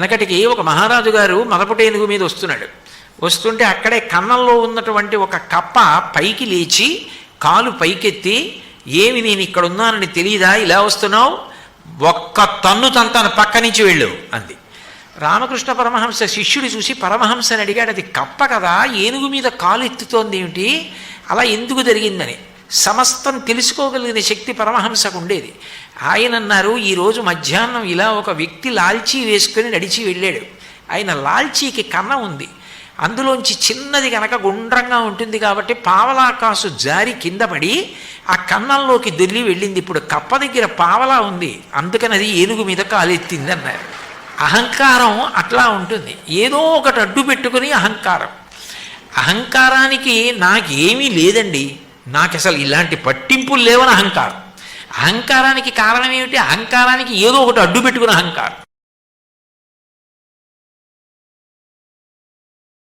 వెనకటికి ఒక మహారాజు గారు మదపుటేనుగు మీద వస్తున్నాడు. వస్తుంటే అక్కడే కన్నంలో ఉన్నటువంటి ఒక కప్ప పైకి లేచి కాలు పైకెత్తి ఏమి నేను ఇక్కడ ఉన్నానని తెలియదా ఇలా వస్తున్నావు? ఒక్క తన్ను తన పక్క నుంచి వెళ్ళు అంది. రామకృష్ణ పరమహంస శిష్యుడు చూసి పరమహంసని అడిగాడు అది కప్ప కదా? ఏనుగు మీద కాలు ఎత్తుతోంది ఏమిటి అలా ఎందుకు జరిగిందని? సమస్తం తెలుసుకోగలిగిన శక్తి పరమహంసకు ఉండేది. ఆయన అన్నారు ఈరోజు మధ్యాహ్నం ఇలా ఒక వ్యక్తి లాల్చీ వేసుకొని నడిచి వెళ్ళాడు. ఆయన లాల్చీకి కన్నం ఉంది. అందులోంచి చిన్నది కనుక గుండ్రంగా ఉంటుంది కాబట్టి పావలాకాసు జారి కింద పడి ఆ కన్నంలోకి దొల్లి వెళ్ళింది. ఇప్పుడు కప్ప దగ్గర పావలా ఉంది. అందుకని అది ఏనుగు మీద కాలెత్తింది అన్నారు. అహంకారం అట్లా ఉంటుంది. ఏదో ఒకటి అడ్డు పెట్టుకుని అహంకారం. అహంకారానికి నాకేమీ లేదండి. నాకు అసలు ఇలాంటి పట్టింపులు లేవని అహంకారం. అహంకారానికి కారణం ఏమిటి? అహంకారానికి ఏదో ఒకటి అడ్డు పెట్టుకుని అహంకారం.